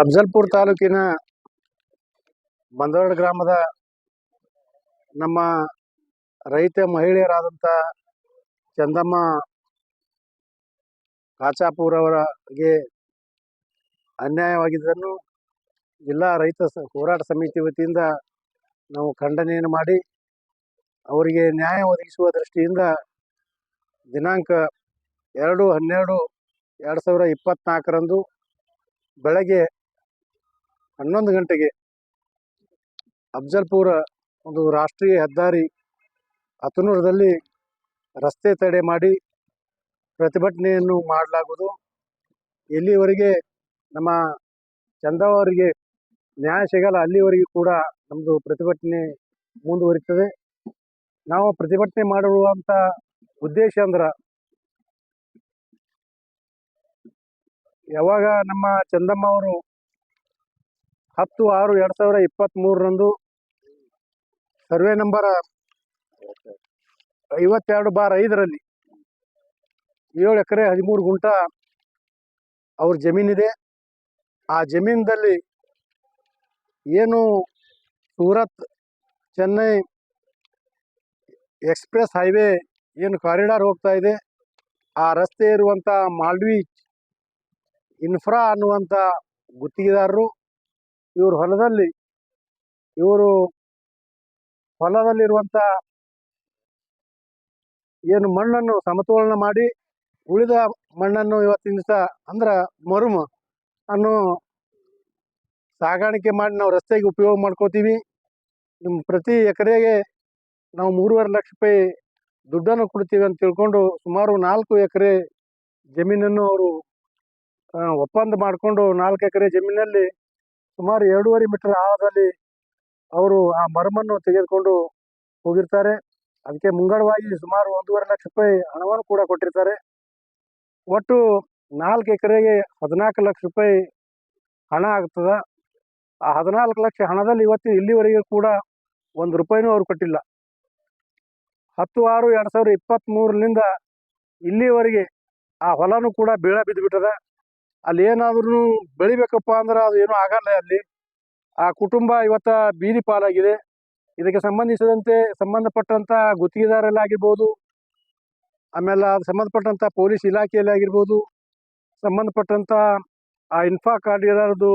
ಅಫಜಲ್ಪುರ ತಾಲೂಕಿನ ಮಂದವಾಡ ಗ್ರಾಮದ ನಮ್ಮ ರೈತ ಮಹಿಳೆಯರಾದಂಥ ಚಂದಮ್ಮ ಕಾಚಾಪುರ್ ಅವರಿಗೆ ಅನ್ಯಾಯವಾಗಿದ್ದನ್ನು ಜಿಲ್ಲಾ ರೈತ ಹೋರಾಟ ಸಮಿತಿ ವತಿಯಿಂದ ನಾವು ಖಂಡನೆಯನ್ನು ಮಾಡಿ, ಅವರಿಗೆ ನ್ಯಾಯ ಒದಗಿಸುವ ದೃಷ್ಟಿಯಿಂದ ದಿನಾಂಕ ಎರಡು ಹನ್ನೆರಡು ಎರಡು ಸಾವಿರ ಇಪ್ಪತ್ತ್ನಾಲ್ಕರಂದು ಬೆಳಗ್ಗೆ ಹನ್ನೊಂದು ಗಂಟೆಗೆ ಅಫಜಲ್ಪುರ ಒಂದು ರಾಷ್ಟ್ರೀಯ ಹೆದ್ದಾರಿ ಅತನೂರದಲ್ಲಿ ರಸ್ತೆ ತಡೆ ಮಾಡಿ ಪ್ರತಿಭಟನೆಯನ್ನು ಮಾಡಲಾಗುವುದು. ಎಲ್ಲಿವರೆಗೆ ನಮ್ಮ ಚಂದವರಿಗೆ ನ್ಯಾಯ ಸಿಗಲ್ಲ, ಅಲ್ಲಿವರೆಗೂ ಕೂಡ ನಮ್ಮದು ಪ್ರತಿಭಟನೆ ಮುಂದುವರಿತದೆ. ನಾವು ಪ್ರತಿಭಟನೆ ಮಾಡಿರುವಂಥ ಉದ್ದೇಶ ಅಂದ್ರೆ ಯಾವಾಗ ನಮ್ಮ ಚಂದಮ್ಮ ಅವರು ಹತ್ತು ಆರು ಎರಡು ಸಾವಿರ ಇಪ್ಪತ್ತ್ಮೂರರಂದು ಸರ್ವೆ ನಂಬರ್ ಐವತ್ತೆರಡು ಬಾರ್ ಐದರಲ್ಲಿ ಏಳು ಎಕರೆ ಹದಿಮೂರು ಗುಂಟ ಅವ್ರ ಜಮೀನಿದೆ. ಆ ಜಮೀನದಲ್ಲಿ ಏನು ಸೂರತ್ ಚೆನ್ನೈ ಎಕ್ಸ್ಪ್ರೆಸ್ ಹೈವೇ ಏನು ಕಾರಿಡಾರ್ ಹೋಗ್ತಾ ಇದೆ. ಆ ರಸ್ತೆ ಇರುವಂಥ ಮಾಲ್ಡ್ವಿ ಇನ್ಫ್ರಾ ಅನ್ನುವಂಥ ಗುತ್ತಿಗೆದಾರರು ಇವ್ರ ಹೊಲದಲ್ಲಿ, ಇವರು ಹೊಲದಲ್ಲಿರುವಂಥ ಏನು ಮಣ್ಣನ್ನು ಸಮತೋಲನ ಮಾಡಿ, ಉಳಿದ ಮಣ್ಣನ್ನು ಇವತ್ತಿನ ದಿವಸ ಅಂದ್ರೆ ಮರುಮ ಅನ್ನು ಸಾಗಾಣಿಕೆ ಮಾಡಿ ನಾವು ರಸ್ತೆಗೆ ಉಪಯೋಗ ಮಾಡ್ಕೋತೀವಿ. ನಿಮ್ಮ ಪ್ರತಿ ಎಕರೆಗೆ ನಾವು ಮೂರುವರೆ ಲಕ್ಷ ರೂಪಾಯಿ ದುಡ್ಡನ್ನು ಕೊಡ್ತೀವಿ ಅಂತ ತಿಳ್ಕೊಂಡು ಸುಮಾರು ನಾಲ್ಕು ಎಕರೆ ಜಮೀನನ್ನು ಅವರು ಒಪ್ಪಂದ ಮಾಡಿಕೊಂಡು ನಾಲ್ಕು ಎಕರೆ ಜಮೀನಲ್ಲಿ ಸುಮಾರು ಎರಡೂವರೆ ಮೀಟರ್ ಆಳದಲ್ಲಿ ಅವರು ಆ ಮರಮನ್ನು ತೆಗೆದುಕೊಂಡು ಹೋಗಿರ್ತಾರೆ. ಅದಕ್ಕೆ ಮುಂಗಡವಾಗಿ ಸುಮಾರು ಒಂದೂವರೆ ಲಕ್ಷ ರೂಪಾಯಿ ಹಣವನ್ನು ಕೂಡ ಕೊಟ್ಟಿರ್ತಾರೆ. ಒಟ್ಟು ನಾಲ್ಕು ಎಕರೆಗೆ ಹದಿನಾಲ್ಕು ಲಕ್ಷ ರೂಪಾಯಿ ಹಣ ಆಗ್ತದ. ಆ ಹದಿನಾಲ್ಕು ಲಕ್ಷ ಹಣದಲ್ಲಿ ಇವತ್ತು ಇಲ್ಲಿವರೆಗೂ ಕೂಡ ಒಂದು ರೂಪಾಯಿನೂ ಅವರು ಕೊಟ್ಟಿಲ್ಲ. ಹತ್ತು ಆರು ಎರಡು ಸಾವಿರದ ಇಪ್ಪತ್ತ್ಮೂರರಿಂದ ಇಲ್ಲಿವರೆಗೆ ಆ ಹೊಲನೂ ಕೂಡ ಬೀಳ ಬಿದ್ದುಬಿಟ್ಟದ. ಅಲ್ಲಿ ಏನಾದ್ರೂ ಬೆಳಿಬೇಕಪ್ಪ ಅಂದ್ರೆ ಅದು ಏನೂ ಆಗಲ್ಲ ಅಲ್ಲಿ. ಆ ಕುಟುಂಬ ಇವತ್ತ ಬೀದಿ ಪಾಲಾಗಿದೆ. ಇದಕ್ಕೆ ಸಂಬಂಧಿಸಿದಂತೆ ಸಂಬಂಧಪಟ್ಟಂತ ಗುತ್ತಿಗೆದಾರಲ್ಲಾಗಿರ್ಬೋದು ಆಮೇಲೆ ಅದು ಸಂಬಂಧಪಟ್ಟಂತ ಪೊಲೀಸ್ ಇಲಾಖೆಯಲ್ಲಿ ಆಗಿರ್ಬೋದು, ಸಂಬಂಧಪಟ್ಟಂತ ಆ ಇನ್ಫಾ ಕಾರ್ಡಿಯರ್ದು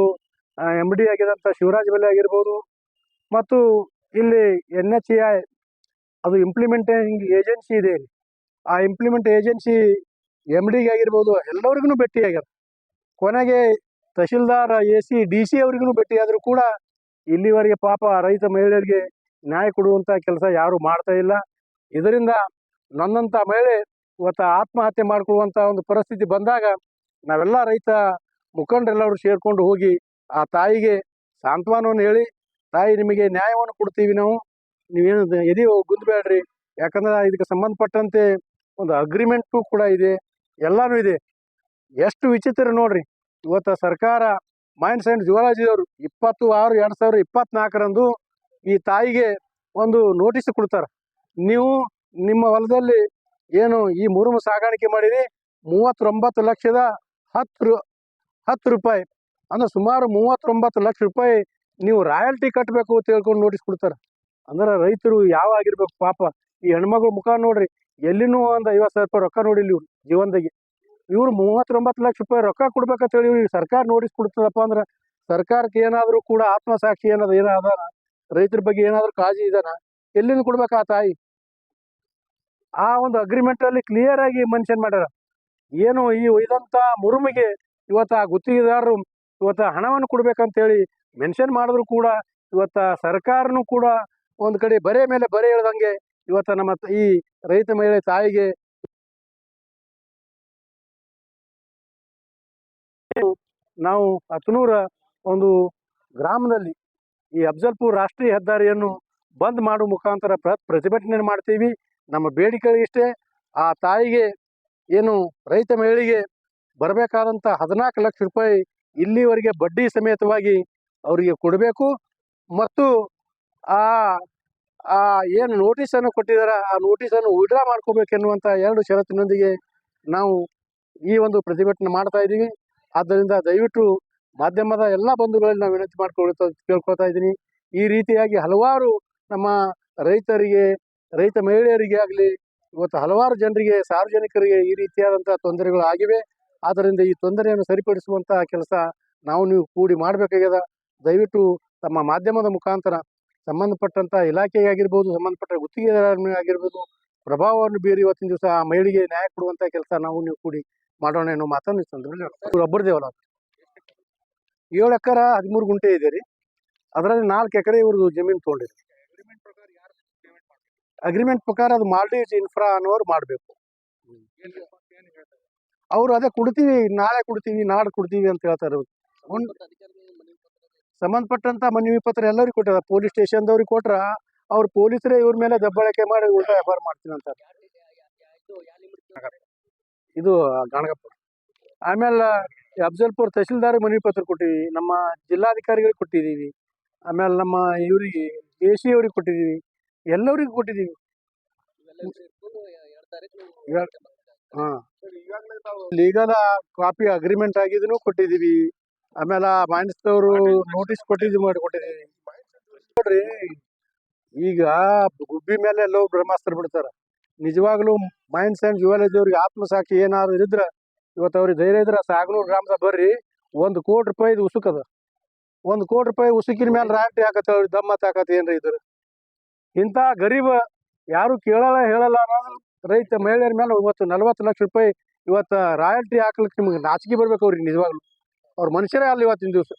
ಎಂ ಡಿ ಆಗಿದಂಥ ಶಿವರಾಜ್ ಬೆಲೆ ಆಗಿರ್ಬೋದು, ಮತ್ತು ಇಲ್ಲಿ ಎನ್ ಎಚ್ ಎ ಐ ಅದು ಇಂಪ್ಲಿಮೆಂಟಿಂಗ್ ಏಜೆನ್ಸಿ ಇದೆ. ಆ ಇಂಪ್ಲಿಮೆಂಟ್ ಏಜೆನ್ಸಿ ಎಂ ಡಿಗೆ ಆಗಿರ್ಬೋದು, ಎಲ್ಲರಿಗೂ ಭೇಟಿ ಆಗ್ಯಾರ ಕೊನೆಗೆ tahsildar, A C, D C ಅವ್ರಿಗೂ ಭೇಟಿಯಾದರೂ ಕೂಡ ಇಲ್ಲಿವರೆಗೆ ಪಾಪ ರೈತ ಮಹಿಳೆಯರಿಗೆ ನ್ಯಾಯ ಕೊಡುವಂಥ ಕೆಲಸ ಯಾರು ಮಾಡ್ತಾ ಇಲ್ಲ. ಇದರಿಂದ ನನ್ನಂಥ ಮಹಿಳೆ ಇವತ್ತು ಆತ್ಮಹತ್ಯೆ ಮಾಡ್ಕೊಳ್ಳುವಂಥ ಒಂದು ಪರಿಸ್ಥಿತಿ ಬಂದಾಗ ನಾವೆಲ್ಲ ರೈತ ಮುಖಂಡರೆಲ್ಲರೂ ಸೇರ್ಕೊಂಡು ಹೋಗಿ ಆ ತಾಯಿಗೆ ಸಾಂತ್ವನವನ್ನು ಹೇಳಿ, ತಾಯಿ ನಿಮಗೆ ನ್ಯಾಯವನ್ನು ಕೊಡ್ತೀವಿ ನಾವು, ನೀವೇನು ಎದಿ ಗುಂದಬೇಡ್ರಿ ಯಾಕಂದ್ರೆ ಇದಕ್ಕೆ ಸಂಬಂಧಪಟ್ಟಂತೆ ಒಂದು ಅಗ್ರಿಮೆಂಟು ಕೂಡ ಇದೆ, ಎಲ್ಲಾನು ಇದೆ. ಎಷ್ಟು ವಿಚಿತ್ರ ನೋಡ್ರಿ. ಇವತ್ತು ಸರ್ಕಾರ ಮೈನ್ಸ್ ಆ್ಯಂಡ್ ಅವರು ಇಪ್ಪತ್ತು ಆರು ಎರಡು ಸಾವಿರದ ಇಪ್ಪತ್ನಾಲ್ಕರಂದು ಈ ತಾಯಿಗೆ ಒಂದು ನೋಟಿಸ್ ಕೊಡ್ತಾರೆ. ನೀವು ನಿಮ್ಮ ಹೊಲದಲ್ಲಿ ಏನು ಈ ಮುರುಮು ಸಾಗಾಣಿಕೆ ಮಾಡಿರಿ, ಮೂವತ್ತೊಂಬತ್ತು ಲಕ್ಷದ ಹತ್ತು ಹತ್ತು ರೂಪಾಯಿ, ಅಂದ್ರೆ ಸುಮಾರು ಮೂವತ್ತೊಂಬತ್ತು ಲಕ್ಷ ರೂಪಾಯಿ ನೀವು ರಾಯಲ್ಟಿ ಕಟ್ಟಬೇಕು ಅಂತ ಹೇಳ್ಕೊಂಡು ನೋಟಿಸ್ ಕೊಡ್ತಾರೆ. ಅಂದ್ರೆ ರೈತರು ಯಾವ ಆಗಿರ್ಬೇಕು ಪಾಪ. ಈ ಹೆಣ್ಮಗಳು ಮುಖ ನೋಡ್ರಿ, ಎಲ್ಲಿನೂ ಒಂದು ಐವತ್ತು ಸಾವಿರ ರೂಪಾಯಿ ರೊಕ್ಕ ನೋಡಿಲ್ಲ ಇವ್ರು ಜೀವನದಾಗೆ. ಇವ್ರು ಮೂವತ್ತೊಂಬತ್ತು ಲಕ್ಷ ರೂಪಾಯಿ ರೊಕ್ಕ ಕೊಡ್ಬೇಕಂತ ಹೇಳಿ ಇವ್ರಿಗೆ ಸರ್ಕಾರ ನೋಟಿಸ್ ಕೊಡ್ತದಪ್ಪ ಅಂದ್ರೆ ಸರ್ಕಾರಕ್ಕೆ ಏನಾದರೂ ಕೂಡ ಆತ್ಮಸಾಕ್ಷಿ ಏನಾದ್ರು ಏನಾದ, ರೈತರ ಬಗ್ಗೆ ಏನಾದರೂ ಕಾಳಜಿ ಇದಾನ? ಎಲ್ಲಿಂದ ಕೊಡ್ಬೇಕು ತಾಯಿ? ಆ ಒಂದು ಅಗ್ರಿಮೆಂಟ್ ಅಲ್ಲಿ ಕ್ಲಿಯರ್ ಆಗಿ ಮೆನ್ಷನ್ ಮಾಡ್ಯಾರ. ಏನು ಈ ಒಯ್ದಂಥ ಮುರುಮಿಗೆ ಇವತ್ತು ಆ ಗುತ್ತಿಗೆದಾರರು ಇವತ್ತು ಹಣವನ್ನು ಕೊಡ್ಬೇಕಂತೇಳಿ ಮೆನ್ಷನ್ ಮಾಡಿದ್ರು ಕೂಡ ಇವತ್ತು ಸರ್ಕಾರನೂ ಕೂಡ ಒಂದು ಕಡೆ ಬರೆ ಮೇಲೆ ಬರೆ ಹೇಳ್ದಂಗೆ ಇವತ್ತು ನಮ್ಮ ಈ ರೈತ ಮಹಿಳೆ ತಾಯಿಗೆ ನಾವು ಹತ್ನೂರ ಒಂದು ಗ್ರಾಮದಲ್ಲಿ ಈ ಅಫಜಲ್ಪುರ್ ರಾಷ್ಟ್ರೀಯ ಹೆದ್ದಾರಿಯನ್ನು ಬಂದ್ ಮಾಡುವ ಮುಖಾಂತರ ಪ್ರ, ಪ್ರತಿಭಟನೆ ಮಾಡ್ತೀವಿ. ನಮ್ಮ ಬೇಡಿಕೆ ಇಷ್ಟೇ. ಆ ತಾಯಿಗೆ ಏನು ರೈತ ಮಹಿಳೆಗೆ ಬರಬೇಕಾದಂಥ ಹದಿನಾಲ್ಕು ಲಕ್ಷ ರೂಪಾಯಿ ಇಲ್ಲಿವರೆಗೆ ಬಡ್ಡಿ ಸಮೇತವಾಗಿ ಅವರಿಗೆ ಕೊಡಬೇಕು. ಮತ್ತು ಆ ಆ ಏನು ನೋಟಿಸನ್ನು ಕೊಟ್ಟಿದ್ದಾರೆ, ಆ ನೋಟಿಸನ್ನು ವಿಡ್ರಾ ಮಾಡ್ಕೋಬೇಕೆನ್ನುವಂಥ ಎರಡು ಷರತ್ತಿನೊಂದಿಗೆ ನಾವು ಈ ಒಂದು ಪ್ರತಿಭಟನೆ ಮಾಡ್ತಾ ಇದ್ದೀವಿ. ಆದ್ದರಿಂದ ದಯವಿಟ್ಟು ಮಾಧ್ಯಮದ ಎಲ್ಲ ಬಂಧುಗಳಲ್ಲಿ ನಾವು ವಿನಂತಿ ಮಾಡ್ಕೊಳ್ತಾ ಕೇಳ್ಕೊಳ್ತಾ ಇದ್ದೀನಿ. ಈ ರೀತಿಯಾಗಿ ಹಲವಾರು ನಮ್ಮ ರೈತರಿಗೆ, ರೈತ ಮಹಿಳೆಯರಿಗೆ ಆಗಲಿ, ಇವತ್ತು ಹಲವಾರು ಜನರಿಗೆ, ಸಾರ್ವಜನಿಕರಿಗೆ ಈ ರೀತಿಯಾದಂಥ ತೊಂದರೆಗಳು ಆಗಿವೆ. ಆದ್ದರಿಂದ ಈ ತೊಂದರೆಯನ್ನು ಸರಿಪಡಿಸುವಂಥ ಕೆಲಸ ನಾವು ನೀವು ಕೂಡಿ ಮಾಡಬೇಕಾಗ್ಯದ. ದಯವಿಟ್ಟು ತಮ್ಮ ಮಾಧ್ಯಮದ ಮುಖಾಂತರ ಸಂಬಂಧಪಟ್ಟಂಥ ಇಲಾಖೆಯಾಗಿರ್ಬೋದು ಸಂಬಂಧಪಟ್ಟ ಗುತ್ತಿಗೆದಾರ ಆಗಿರ್ಬೋದು, ಪ್ರಭಾವವನ್ನು ಬೀರಿ ಇವತ್ತಿನ ದಿವಸ ಆ ಮಹಿಳೆಗೆ ನ್ಯಾಯ ಕೊಡುವಂಥ ಕೆಲಸ ನಾವು ನೀವು ಕೂಡಿ ಮಾಡೋಣ ಏನೋ ಮಾತನ್ನು ಈ ಒಬ್ಬರದೇ ಹೊಲ ಏಳು ಎಕರೆ, ಹದಿಮೂರು ಗುಂಟೆ ಇದೆ ರೀ. ಅದರಲ್ಲಿ ನಾಲ್ಕು ಎಕರೆ ಇವ್ರದ್ದು ಜಮೀನು ತೊಗೊಂಡಿರಿ ಅಗ್ರಿಮೆಂಟ್ ಪ್ರಕಾರ ಅದು ಮಾಲ್ಡೀವ್ಸ್ ಇನ್ಫ್ರಾ ಅನ್ನೋರು ಮಾಡಬೇಕು. ಅವ್ರು ಅದೇ ಕೊಡ್ತೀವಿ, ನಾಳೆ ಕೊಡ್ತೀವಿ ನಾಳೆ ಕೊಡ್ತೀವಿ ಅಂತ ಹೇಳ್ತಾರೆ ಸಂಬಂಧಪಟ್ಟಂತ ಮನವಿ ಪತ್ರ ಎಲ್ಲರಿಗೂ ಕೊಟ್ಟಾರ. ಪೊಲೀಸ್ ಸ್ಟೇಷನ್ದವ್ರಿಗೆ ಕೊಟ್ರ ಅವ್ರು ಪೊಲೀಸರೇ ಇವ್ರ ಮೇಲೆ ದಬ್ಬಳಕೆ ಮಾಡಿ ಉಲ್ಟಾ ವ್ಯವಹಾರ ಮಾಡ್ತೀನಿ ಅಂತ ಇದು ಗಾಣಗಪ್ಪ ಆಮೇಲೆ ಅಫ್ಜಲ್ಪುರ್ ತಹಶೀಲ್ದಾರ್ ಮನವಿ ಪತ್ರ ಕೊಟ್ಟಿವಿ ನಮ್ಮ ಜಿಲ್ಲಾಧಿಕಾರಿಗಳಿಗೆ ಕೊಟ್ಟಿದ್ದೀವಿ ಆಮೇಲೆ ನಮ್ಮ ಇವರಿಗೆ ಎ ಸಿ ಅವ್ರಿಗೆ ಕೊಟ್ಟಿದ್ದೀವಿ ಎಲ್ಲರಿಗೂ ಕೊಟ್ಟಿದ್ದೀವಿ ಹಾ. ಲೀಗಲ್ ಕಾಪಿ ಅಗ್ರಿಮೆಂಟ್ ಆಗಿದನು ಕೊಟ್ಟಿದ್ದೀವಿ ಆಮೇಲೆ ಮೈನ್ಸ್ದವರು ನೋಟಿಸ್ ಕೊಟ್ಟಿದ್ದೀವಿ ಮಾಡಿ ಕೊಟ್ಟಿದ್ದೀವಿ ನೋಡ್ರಿ, ಈಗ ಗುಬ್ಬಿ ಮೇಲೆ ಎಲ್ಲೋ ಬ್ರಹ್ಮಾಸ್ತ್ರ ಬಿಡ್ತಾರೆ. ನಿಜವಾಗ್ಲೂ ಮೈನ್ಸ್ ಅಂಡ್ ಜುವೆಲಜಿ ಅವ್ರಿಗೆ ಆತ್ಮಸಾಕ್ಷಿ ಏನಾದ್ರು ಇದ್ರೆ, ಇವತ್ತು ಅವ್ರಿಗೆ ಧೈರ್ಯ ಇದ್ರೆ ಸಾಗನೂರು ಗ್ರಾಮದಾಗ ಬರ್ರಿ. ಒಂದು ಕೋಟಿ ರೂಪಾಯಿ ಉಸುಕದ ಒಂದು ಕೋಟಿ ರೂಪಾಯಿ ಉಸುಕಿನ ಮೇಲೆ ರಾಯಲ್ಟಿ ಹಾಕತ್ತ, ಅವ್ರಿಗೆ ದಮ್ಮ ತಾಕತ್ ಏನ್ರಿ ಇದ್ರ. ಇಂಥ ಗರೀಬ ಯಾರು ಕೇಳಲ್ಲ, ಹೇಳಲ್ಲ ಅನ್ನೋದು ರೈತ ಮಹಿಳೆಯರ ಮೇಲೆ ಇವತ್ತು ನಲ್ವತ್ತು ಲಕ್ಷ ರೂಪಾಯಿ ಇವತ್ತು ರಾಯಲ್ಟಿ ಹಾಕ್ಲಿಕ್ಕೆ ನಿಮ್ಗೆ ನಾಚಿಕೆ ಬರ್ಬೇಕು ಅವ್ರಿಗೆ ನಿಜವಾಗ್ಲು. ಅವ್ರ ಮನುಷ್ಯರೇ ಅಲ್ಲಿ ಇವತ್ತಿನ ದಿವಸ.